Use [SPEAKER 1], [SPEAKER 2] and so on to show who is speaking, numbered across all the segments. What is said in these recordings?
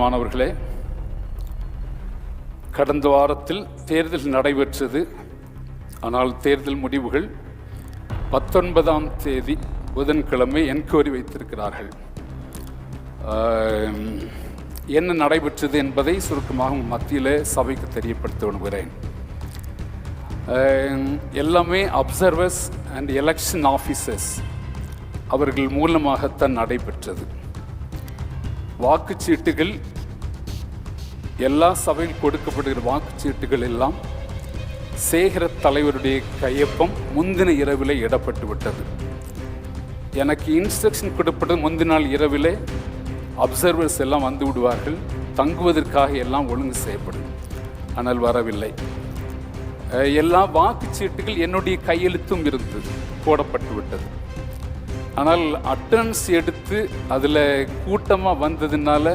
[SPEAKER 1] மாணவர்களே கடந்த வாரத்தில் தேர்தல் நடைபெற்றது. ஆனால் தேர்தல் முடிவுகள் பத்தொன்பதாம் தேதி புதன்கிழமை என்கொயரி வைத்திருக்கிறார்கள். என்ன நடைபெற்றது என்பதை சுருக்கமாக மத்தியில் சபைக்கு தெரியப்படுத்த விரும்புகிறேன். எல்லாமே அப்சர்வர்ஸ் அண்ட் எலெக்ஷன் ஆஃபீஸர்ஸ் அவர்கள் மூலமாகத்தான் நடைபெற்றது. வாக்குச்சீட்டுகள் எல்லா சபையில் கொடுக்கப்படுகிற வாக்குச்சீட்டுகள் எல்லாம் சேகர தலைவருடைய கையொப்பம் முந்தின இரவிலே இடப்பட்டு விட்டது. எனக்கு இன்ஸ்ட்ரக்ஷன் கொடுப்பது முந்தின நாள் இரவிலே அப்சர்வர்ஸ் எல்லாம் வந்து விடுவார்கள் தங்குவதற்காக எல்லாம் ஒழுங்கு செய்யப்படும். ஆனால் வரவில்லை. எல்லா வாக்குச்சீட்டுகள் என்னுடைய கையெழுத்தும் இருந்தது போடப்பட்டு விட்டது. ஆனால் அட்டன்ஸ் எடுத்து அதில் கூட்டமாக வந்ததுனால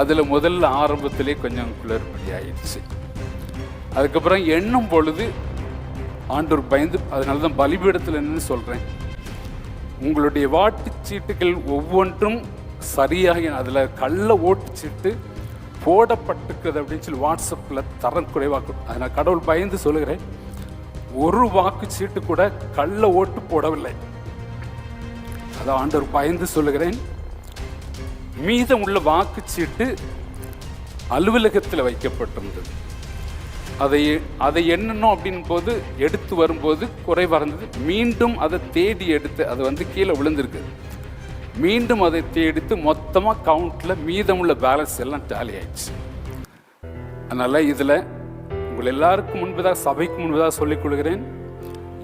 [SPEAKER 1] அதில் முதல்ல ஆரம்பத்திலே கொஞ்சம் குளறுபடி ஆயிடுச்சு. அதுக்கப்புறம் எண்ணும் பொழுது ஆண்டூர் பயந்து அதனால தான் பலிபீடத்தில் என்னன்னு சொல்கிறேன் உங்களுடைய வாட்டுச்சீட்டுகள் ஒவ்வொன்றும் சரியாக அதில் கள்ள ஓட்டுச்சீட்டு போடப்பட்டிருக்கிறது அப்படின்னு சொல்லி வாட்ஸ்அப்பில் தரம் குறைவாக அதனால் கடவுள் பயந்து சொல்லுகிறேன். ஒரு வாக்குச்சீட்டு கூட கள்ள ஓட்டு போடவில்லை. அதை ஆண்டவர் பயந்து சொல்லுகிறேன். மீதம் உள்ள வாக்குச்சீட்டு அலுவலகத்தில் வைக்கப்பட்டிருந்தது. அதை அதை எண்ணணும் அப்படின் போது எடுத்து வரும்போது குறைவாக இருந்தது மீண்டும் அதை தேடி எடுத்து அது வந்து கீழே விழுந்திருக்கு. மீண்டும் அதை தேடித்து மொத்தமாக கவுண்டில் மீதமுள்ள பேலன்ஸ் எல்லாம் டேலி ஆயிடுச்சு. அதனால் இதில் உங்கள் எல்லாருக்கும் முன்பதாக சபைக்கு முன்பதாக சொல்லிக் கொள்கிறேன்.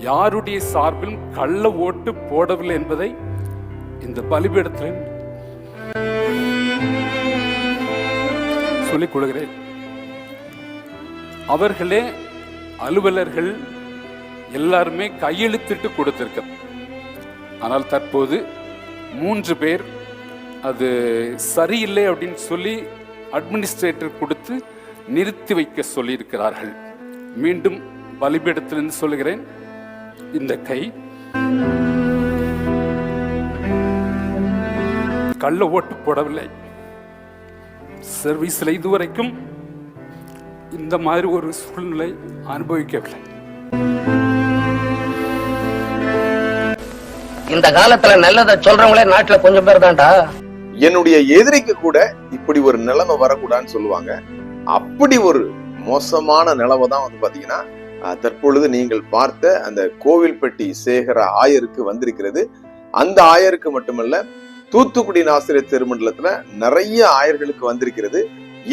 [SPEAKER 1] யாருடைய சார்பிலும் கள்ள ஓட்டு போடவில்லை என்பதை இந்த பலிபீடத்தில் சொல்லிக் கொள்கிறேன். அவர்களே அலுவலர்கள் எல்லாருமே கையெழுத்திட்டு கொடுத்திருக்க ஆனால் தற்போது மூன்று பேர் அது சரியில்லை அப்படின்னு சொல்லி அட்மினிஸ்ட்ரேட்டர் கொடுத்து நிறுத்தி வைக்க சொல்லியிருக்கிறார்கள். மீண்டும் பலிபீடத்திலிருந்து சொல்லுகிறேன் இந்த கை கள்ள ஓட்டு போடவில்லை. சர்வீஸில் இதுவரைக்கும் இந்த மாதிரி ஒரு சூழ்நிலை அனுபவிக்கவில்லை.
[SPEAKER 2] இந்த காலத்துல நல்லதை சொல்றவங்களே நாட்டுல கொஞ்சம் பேர் தான்டா.
[SPEAKER 3] என்னுடைய எதிரிக்கு கூட இப்படி ஒரு நிலைமை வரக்கூடாதுன்னு சொல்லுவாங்க. அப்படி ஒரு மோசமான நிலைமை தான் வந்து பாத்தீங்கன்னா தற்பொழுது நீங்கள் பார்த்த அந்த கோவில்பட்டி சேகர ஆயருக்கு வந்திருக்கிறது. அந்த ஆயருக்கு மட்டுமல்ல தூத்துக்குடி ஆசிரியர் திருமண்டலத்துல நிறைய ஆயர்களுக்கு வந்திருக்கிறது.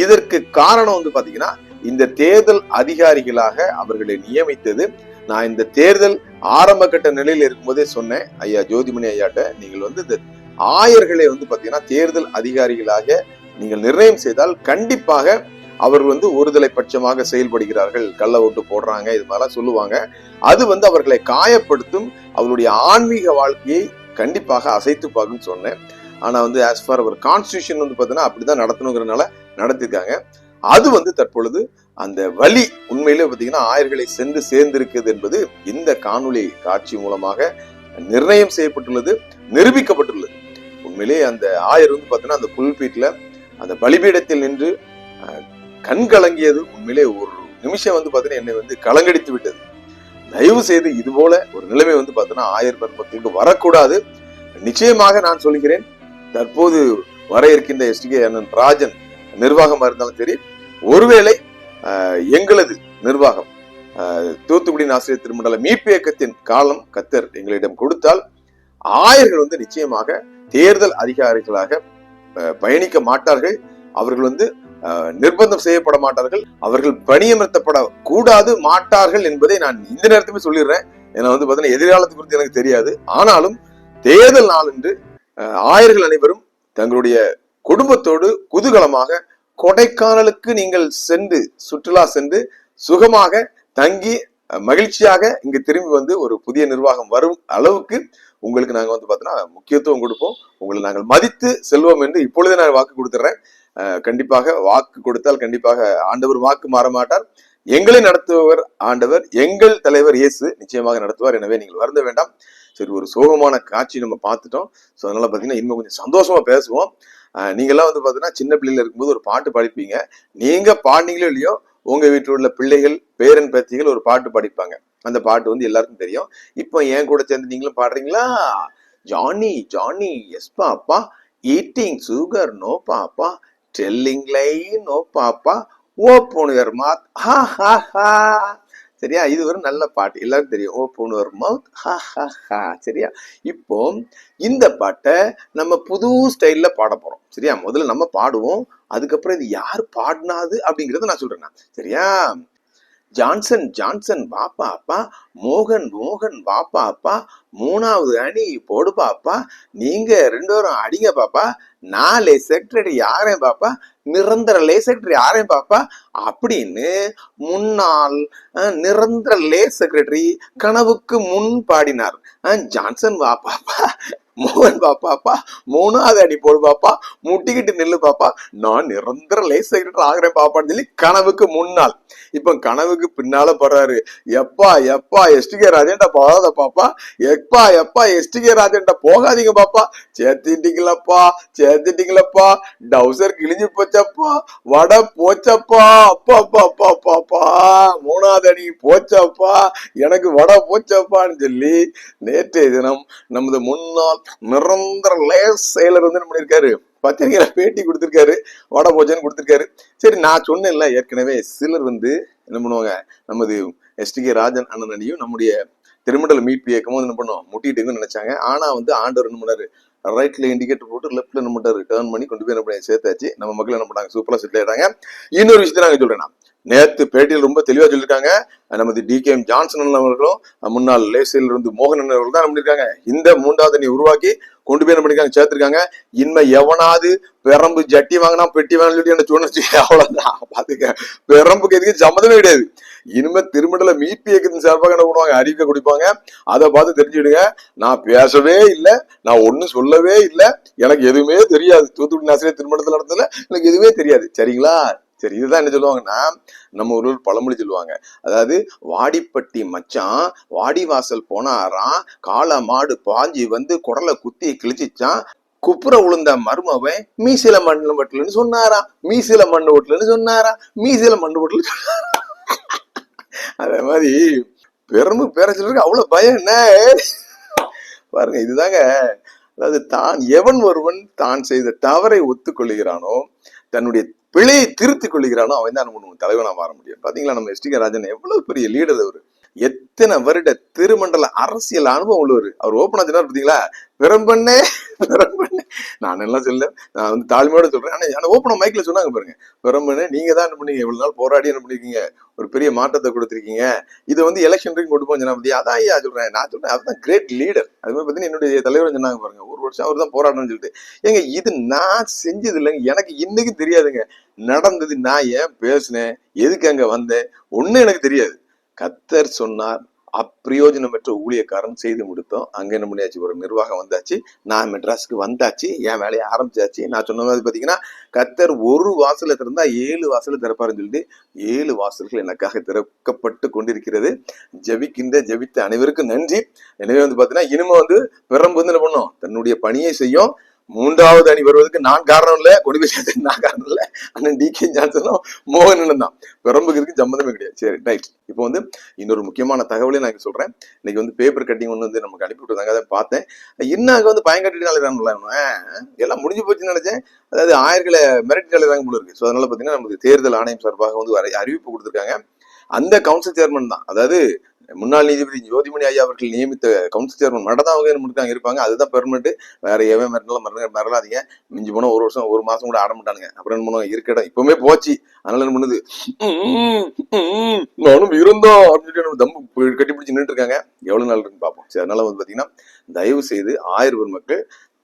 [SPEAKER 3] இதற்கு காரணம் வந்து பாத்தீங்கன்னா இந்த தேர்தல் அதிகாரிகளாக அவர்களை நியமித்தது. நான் இந்த தேர்தல் ஆரம்ப கட்ட நிலையில் இருக்கும்போதே சொன்னேன். ஐயா ஜோதிமணி ஐயாட்ட நீங்கள் வந்து இந்த ஆயர்களை வந்து பாத்தீங்கன்னா தேர்தல் அதிகாரிகளாக நீங்கள் நிர்ணயம் செய்தால் கண்டிப்பாக அவர்கள் வந்து ஒருதலை பட்சமாக செயல்படுகிறார்கள். கள்ள ஓட்டு போடுறாங்க இது மாதிரிலாம் சொல்லுவாங்க. அது வந்து அவர்களை காயப்படுத்தும் அவருடைய ஆன்மீக வாழ்க்கையை கண்டிப்பாக அசைத்து பார்க்குன்னு சொன்னேன். ஆனா வந்து ஆஸ் ஃபார் அவர் கான்ஸ்டியூஷன் வந்து பார்த்தீங்கன்னா அப்படிதான் நடத்தணுங்கிறனால நடத்திருக்காங்க. அது வந்து தற்பொழுது அந்த வழி உண்மையிலே பார்த்தீங்கன்னா ஆயர்களை சென்று சேர்ந்திருக்கிறது என்பது இந்த காணொளி காட்சி மூலமாக நிர்ணயம் செய்யப்பட்டுள்ளது நிரூபிக்கப்பட்டுள்ளது. உண்மையிலே அந்த ஆயர் வந்து பார்த்தீங்கன்னா அந்த புல்பீட்டில் அந்த பலிபீடத்தில் நின்று கண்கலங்கியது. கண் கலங்கியது உண்மையிலே ஒரு நிமிஷம் வந்து பார்த்தீங்கன்னா என்னை வந்து கலங்கடித்து விட்டது. தயவு செய்து இது போல ஒரு நிலைமை வந்து பார்த்தீங்கன்னா ஆயர் பருவத்திற்கு வரக்கூடாது. நிச்சயமாக நான் சொல்கிறேன் தற்போது வர இருக்கின்ற எஸ்டிகே அண்ணன் ராஜன் நிர்வாகமா இருந்தாலும் சரி ஒருவேளை அஹ், எங்களது நிர்வாகம் அஹ், தூத்துக்குடி ஆசிரியர் திருமண்டல மீட்பு இயக்கத்தின் காலம் கத்தர் எங்களிடம் கொடுத்தால் ஆயர்கள் வந்து நிச்சயமாக தேர்தல் அதிகாரிகளாக அஹ், பயணிக்க மாட்டார்கள். அவர்கள் வந்து நிர்பந்தம் செய்யப்பட மாட்டார்கள். அவர்கள் பணியமர்த்தப்பட கூடாது மாட்டார்கள் என்பதை நான் இந்த நேரத்துமே சொல்லிடுறேன். ஏன்னா வந்து பார்த்தீங்கன்னா எதிர்காலத்தை குறித்து எனக்கு தெரியாது. ஆனாலும் தேர்தல் நாளன்று என்று ஆயர்கள் அனைவரும் தங்களுடைய குடும்பத்தோடு குதூகலமாக கொடைக்கானலுக்கு நீங்கள் சென்று சுற்றுலா சென்று சுகமாக தங்கி மகிழ்ச்சியாக இங்கு திரும்பி வந்து ஒரு புதிய நிர்வாகம் வரும் அளவுக்கு உங்களுக்கு நாங்க வந்து பார்த்தோன்னா முக்கியத்துவம் கொடுப்போம். உங்களை நாங்கள் மதித்து செல்வோம் என்று இப்பொழுதே நான் வாக்கு கொடுத்துட்றேன். கண்டிப்பாக வாக்கு கொடுத்தால் கண்டிப்பாக ஆண்டவர் வாக்கு மாற மாட்டார். எங்களை நடத்துபவர் ஆண்டவர் எங்கள் தலைவர் இயேசு நிச்சயமாக நடத்துவார். எனவே நீங்கள் வருந்த வேண்டாம். சரி ஒரு சோகமான காட்சி நம்ம பார்த்துட்டோம். ஸோ அதனால பார்த்தீங்கன்னா இன்னும் கொஞ்சம் சந்தோஷமா பேசுவோம். நீங்கள்லாம் வந்து பார்த்தீங்கன்னா சின்ன பிள்ளையில இருக்கும்போது ஒரு பாட்டு படிப்பீங்க. நீங்க பாடினீங்களோ இல்லையோ உங்க வீட்டில் உள்ள பிள்ளைகள் பேரன் பேத்திகள் ஒரு பாட்டு படிப்பாங்க. அந்த பாட்டு வந்து எல்லாருக்கும் தெரியும். இப்போ என் கூட சேர்ந்து நீங்களும் பாடுறீங்களா? Johnny Johnny yes papa eating sugar no papa telling lies oh papa open your மாத் ஹா ஹா ஹா சரியா? இது ஒரு நல்ல பாட்டு. எல்லாரும் தெரியும். ஓ யுவர் மவுத் ஹா ஹா ஹா சரியா? இப்போ இந்த பாட்டை நம்ம புது ஸ்டைல்ல பாட போறோம். சரியா? முதல்ல நம்ம பாடுவோம். அதுக்கப்புறம் இது யார் பாடினாது அப்படிங்கறத நான் சொல்றேன் சரியா? ஜான்சன் ஜான்சன் வாப்பாப்பா மோகன் மோகன் வாப்பாப்பா மூணாவது அணி போடு பாப்பா நீங்க ரெண்டு பேரும் அடிங்க பாப்பா நான் லே செக்ரட்டரி யாரையும் பாப்பா நிரந்தர லே செக்ரட்டரி யாரையும் பாப்பா அப்படின்னு முன்னாள் நிரந்தர லே செக்ரட்டரி கனவுக்கு முன் பாடினார். ஜான்சன் வா பாப்பா மோகன் பாப்பாப்பா மூணாவது அடி போடு பாப்பா முட்டிக்கிட்டு நில்லு பாப்பா. நான் நிரந்தர லே செக்ரட்டரி ஆகிறேன் பாப்பான்னு சொல்லி கனவுக்கு முன்னால். இப்ப கனவுக்கு பின்னால படுறாரு. எப்பா எப்பா எஸ்டிகே ராஜேண்டா போகாத பாப்பா. எப்பா எப்பா எஸ்டிகே ராஜேண்டா போகாதீங்க பாப்பா. சேர்த்துட்டீங்களப்பா சேர்த்துட்டீங்களப்பா. டவுசர் கிழிஞ்சு போச்சப்பா. வடை போச்சப்பா. அப்பா அப்பா அப்பா அப்பா அப்பா. மூணாவது அடி போச்சப்பா. எனக்கு வடை போச்சப்பான்னு சொல்லி நேற்றைய தினம் நமது முன்னாள் நிரந்தர லேஸ் செயலர் வந்து என்ன பண்ணியிருக்காரு பத்திரிகையில பேட்டி கொடுத்திருக்காரு. வடை கொடுத்திருக்காரு. சரி நான் சொன்னேன்ல ஏற்கனவே சிலர் வந்து என்ன பண்ணுவாங்க? நமது எஸ்டிகே ராஜன் அண்ணனையும் நம்முடைய திருமண்டல மீட்பு இயக்கமும் என்ன பண்ணும்? முட்டிட்டுன்னு நினைச்சாங்க. ஆனா வந்து ஆண்டவர் என்ன பண்ணாரு? ரைட்ல இண்டிகேட்டர் போட்டு லெஃப்ட்ல என்ன பண்ணாரு டேர்ன் பண்ணி கொண்டு போய் என்ன பண்ணி சேர்த்தாச்சு. நம்ம மக்கள் என்ன பண்ணாங்க? சூப்பரா செட்டில் ஆயிட்டாங்க. இன்னொரு விஷயத்தை நாங்க சொல்றேன் நேற்று நேத்து பேட்டியில் ரொம்ப தெளிவா சொல்லியிருக்காங்க. நமது டி கே எம் ஜான்சன் அவர்களும் முன்னாள் லேசியில் இருந்து மோகன் அவர்கள் தான் பண்ணியிருக்காங்க இந்த மூன்றாவது அணி உருவாக்கி கொண்டு போய் என்ன பண்ணிருக்காங்க சேர்த்திருக்காங்க. இன்மை எவனாவது பெரம்பு ஜட்டி வாங்கினா பெட்டி வாங்கன்னு சொல்லி என்ன சொன்னச்சு அவ்வளவுதான். பாத்துக்க பெரம்புக்கு எதுக்கு சம்மதமே கிடையாது. இனிமே திருமணத்துல மீட்பு இயக்கத்தின் சார்பாக என்ன பண்ணுவாங்க? அறிவிக்க கொடுப்பாங்க. அதை பார்த்து தெரிஞ்சுடுங்க நான் பேசவே இல்லை. நான் ஒண்ணும் சொல்லவே இல்லை. எனக்கு எதுவுமே தெரியாது. தூத்துக்குடி நாசிரியர் திருமணத்தில் நடத்துல எனக்கு எதுவுமே தெரியாது. சரிங்களா? சரி இதுதான் என்ன சொல்லுவாங்கன்னா நம்ம ஊரில் பழமொழி சொல்லுவாங்க. அதாவது வாடிப்பட்டி மச்சான் வாடிவாசல் போனாராம் காளை மாடு பாஞ்சி வந்து குடலை குத்தி கிழிச்சிச்சான் குப்புற உளுந்த மருமவன் மீசில மண்ணு வட்டலன்னு சொன்னாராம் மீசில மண்ணு ஓட்டலன்னு சொன்னாரா மீசில மண்ணு சொன்னாரா அதே மாதிரி பெரும்பு பேர சொல்றதுக்கு அவ்வளவு பயம் என்ன? பாருங்க இதுதாங்க. அதாவது தான் எவன் ஒருவன் தான் செய்த தவறை ஒத்துக்கொள்கிறானோ தன்னுடைய பிழையை திருத்திக் கொள்கிறானோ அவன் தான் நம்ம தலைவனா மாற முடியும். பாத்தீங்களா நம்ம எஸ்டிகே ராஜன் எவ்வளவு பெரிய லீடர் அவரு. எத்தனை வருட திருமண்டல அரசியல் அனுபவம் உள்ளவர்? அவர் ஓப்பனா சொன்னார் பார்த்தீங்களா? பெரம்பண்ணே பெரம்பண்ணே நான் எல்லாம் சொல்ல நான் வந்து தாழ்மையோட சொல்றேன். ஆனா ஆனா ஓப்பனா மைக்ல சொன்னாங்க பாருங்க. பெரம்பண்ணே நீங்க தான் என்ன பண்ணீங்க? இவ்வளவு நாள் போராடி என்ன பண்ணிருக்கீங்க? ஒரு பெரிய மாற்றத்தை கொடுத்துருக்கீங்க. இது வந்து எலெக்ஷன் வரைக்கும் கொண்டு போய் சொன்னா அதான் ஐயா சொல்றேன். நான் சொல்றேன். அதுதான் கிரேட் லீடர் அது மாதிரி பார்த்தீங்கன்னா என்னுடைய தலைவர் சொன்னாங்க பாருங்க. ஒரு வருஷம் அவர் தான் போராடணும்னு சொல்லிட்டு. ஏங்க இது நான் செஞ்சது இல்லைங்க. எனக்கு இன்னைக்கு தெரியாதுங்க. நடந்தது நான் ஏன் பேசினேன்? எதுக்கு அங்க வந்தேன்? ஒண்ணு எனக்கு தெரியாது. கத்தர் சொன்னார் அப்பிரயோஜனமற்ற ஊழியக்காரன் செய்து முடித்தோம். அங்கே என்ன பண்ணியாச்சு ஒரு நிர்வாகம் வந்தாச்சு. நான் மெட்ராஸுக்கு வந்தாச்சு. என் வேலையை ஆரம்பிச்சாச்சு. நான் சொன்ன மாதிரி பார்த்தீங்கன்னா கத்தர் ஒரு வாசலை திறந்தா ஏழு வாசலை திறப்பாருன்னு சொல்லிட்டு ஏழு வாசல்கள் எனக்காக திறக்கப்பட்டு கொண்டிருக்கிறது. ஜெபிக்கின்ற ஜெபித்த அனைவருக்கும் நன்றி. எனவே வந்து பார்த்தீங்கன்னா இனிமே வந்து பிறம்பு வந்து என்ன பண்ணும்? தன்னுடைய பணியை செய்யும். மூன்றாவது அணி வருவதற்கு நான் காரணம் இல்லை கொண்டு போய் நான் காரணம் இல்லை. அண்ணன் டி கே ஜான்சனும் மோகனனும் தான். பெரம்புக்கு இதுக்கு சம்மந்தமே கிடையாது. சரி ரைட் இப்போ வந்து இன்னொரு முக்கியமான தகவலே நான் சொல்றேன். இன்னைக்கு வந்து பேப்பர் கட்டிங் ஒன்று வந்து நமக்கு அனுப்பி விட்டுருந்தாங்க அதை பார்த்தேன். என்ன அங்கே வந்து பயம் கட்டிட்டு எல்லாம் முடிஞ்சு போச்சுன்னு நினைச்சேன். அதாவது ஆயிரங்களை மிரட்டி அழுதாங்க போல இருக்கு. ஸோ அதனால பார்த்தீங்கன்னா நமக்கு தேர்தல் ஆணையம் சார்பாக வந்து அறிவிப்பு கொடுத்துருக்காங்க. அந்த கவுன்சில் சேர்மன் தான். அதாவது முன்னாள் நீதிபதி ஜோதிமணி ஐயா அவர்கள் நியமித்த கவுன்சில் சேர்மன் மட்டும் தான் அவங்க முடிக்காங்க இருப்பாங்க. அதுதான் பெர்மனெண்ட் வேற எவன் மிரட்டலாம் மரணம் மிரளாதீங்க மிஞ்சி போனால் ஒரு வருஷம் ஒரு மாதம் கூட ஆட மாட்டானுங்க அப்புறம் என்ன பண்ணுவாங்க? இருக்க இடம் இப்பவுமே போச்சு. அதனால என்ன பண்ணுது? நானும் இருந்தோம் அப்படின்னு சொல்லி நம்ம தம்பு கட்டி பிடிச்சி நின்று இருக்காங்க. எவ்வளோ நாள் இருக்குன்னு பார்ப்போம். சரி அதனால வந்து பார்த்தீங்கன்னா தயவு செய்து ஆயிரம் மக்கள்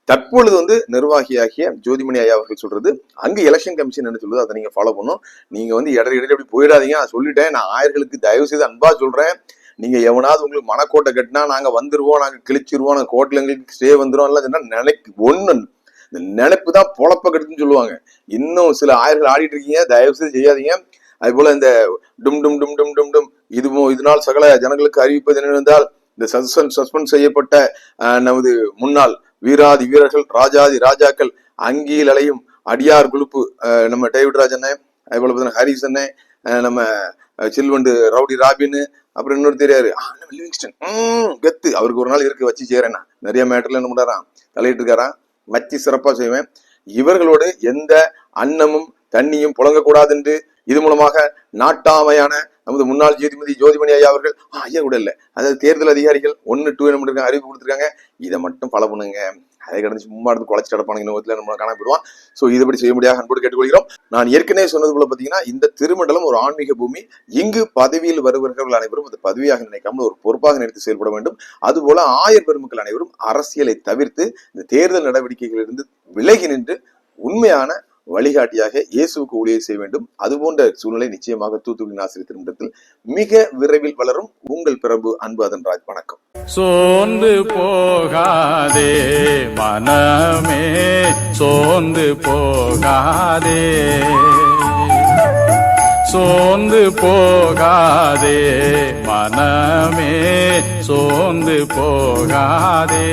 [SPEAKER 3] தற்பொழுது வந்து நிர்வாகியாகிய ஜோதிமணி ஐயா அவர்கள் சொல்றது அங்க எலெக்ஷன் கமிஷன் என்ன சொல்லுது அதை நீங்க ஃபாலோ பண்ணும் நீங்க வந்து இடையில இடையில அப்படி போயிடாதீங்க. நான் சொல்லிட்டேன். நான் ஆயர்களுக்கு தயவு செய்து அன்பா சொல்றேன். நீங்க எவனாவது உங்களுக்கு மனக்கோட்டை கட்டினா நாங்க வந்துருவோம் நாங்க கிழிச்சிருவோம் நாங்க கோட்ல எங்களுக்கு ஸ்டே வந்துரும். எல்லாம் சொன்னா நினைக்கு ஒண்ணு இந்த நினைப்பு தான் பொழப்ப கெடுத்துன்னு சொல்லுவாங்க. இன்னும் சில ஆயர்கள் ஆடிட்டு இருக்கீங்க தயவு செய்து செய்யாதீங்க. அது போல இந்த டும் டும் டும் டும் டும் டும் இதுவும் இதனால் சகல ஜனங்களுக்கு அறிவிப்பது என்னவென்றால் இந்த சஸ்பெண்ட் சஸ்பெண்ட் செய்யப்பட்ட நமது முன்னாள் வீராதி வீரர்கள் ராஜாதி ராஜாக்கள் அங்கியில் அலையும் அடியார் குழுப்பு நம்ம டேவிட் ராஜனே அது போல பார்த்தீங்கன்னா ஹரிஸ் அண்ணன் நம்ம சில்வண்டு ரவுடி ராபின் அப்புறம் இன்னொரு தெரியாரு லிவிங்ஸ்டன். கெத்து. அவருக்கு ஒரு நாள் இருக்க வச்சு செய்யறேன் நிறைய மேட்டர்ல என்ன பண்றாராம் தலையிட்டு இருக்காராம். வச்சு சிறப்பா செய்வேன். இவர்களோடு எந்த அன்னமும் தண்ணியும் புழங்கக்கூடாது என்று இது மூலமாக நாட்டாமையான நமது முன்னாள் நீதிபதி ஜோதிமணி ஐயா அவர்கள் ஐயா கூட இல்லை. அதாவது தேர்தல் அதிகாரிகள் ஒன்னு டூ என்ன பண்ணிருக்காங்க அறிவிப்பு கொடுத்துருக்காங்க இதை மட்டும் ஃபாலோ பண்ணுங்க. அதை கடந்து சும்மா இருந்து குழைச்சிட்டு கிடப்பானுங்க நோத்துல நம்ம காண போயிடுவான். ஸோ இதுபடி செய்ய முடியாது. அன்போடு கேட்டுக்கொள்கிறோம். நான் ஏற்கனவே சொன்னது போல பார்த்தீங்கன்னா இந்த திருமண்டலம் ஒரு ஆன்மீக பூமி. இங்கு பதவியில் வருபவர்கள் அனைவரும் அது பதவியாக நினைக்காமல் ஒரு பொறுப்பாக நினைத்து செயல்பட வேண்டும். அதுபோல ஆயர் பெருமக்கள் அனைவரும் அரசியலை தவிர்த்து இந்த தேர்தல் நடவடிக்கைகளிலிருந்து விலகி நின்று உண்மையான வழிகாட்டியாக இயேசுக்கு ஊழியர் செய்ய வேண்டும். அதுபோன்ற சூழ்நிலை நிச்சயமாக தூத்துக்குடி ஆசிரியர் திருமணத்தில் மிக விரைவில் வளரும். உங்கள் பிரபு அன்பு அதன்ராஜ் வணக்கம்.
[SPEAKER 4] சோர்ந்து போகாதே மனமே சோர்ந்து போகாதே. சோர்ந்து போகாதே மனமே சோர்ந்து போகாதே.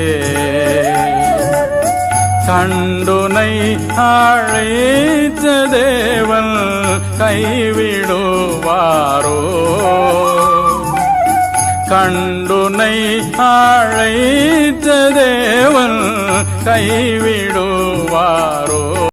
[SPEAKER 4] கண்டுனை அழைத்த தேவன் கைவிடுவாரோ? கண்டுனை அழைத்த தேவன் கைவிடுவாரோ?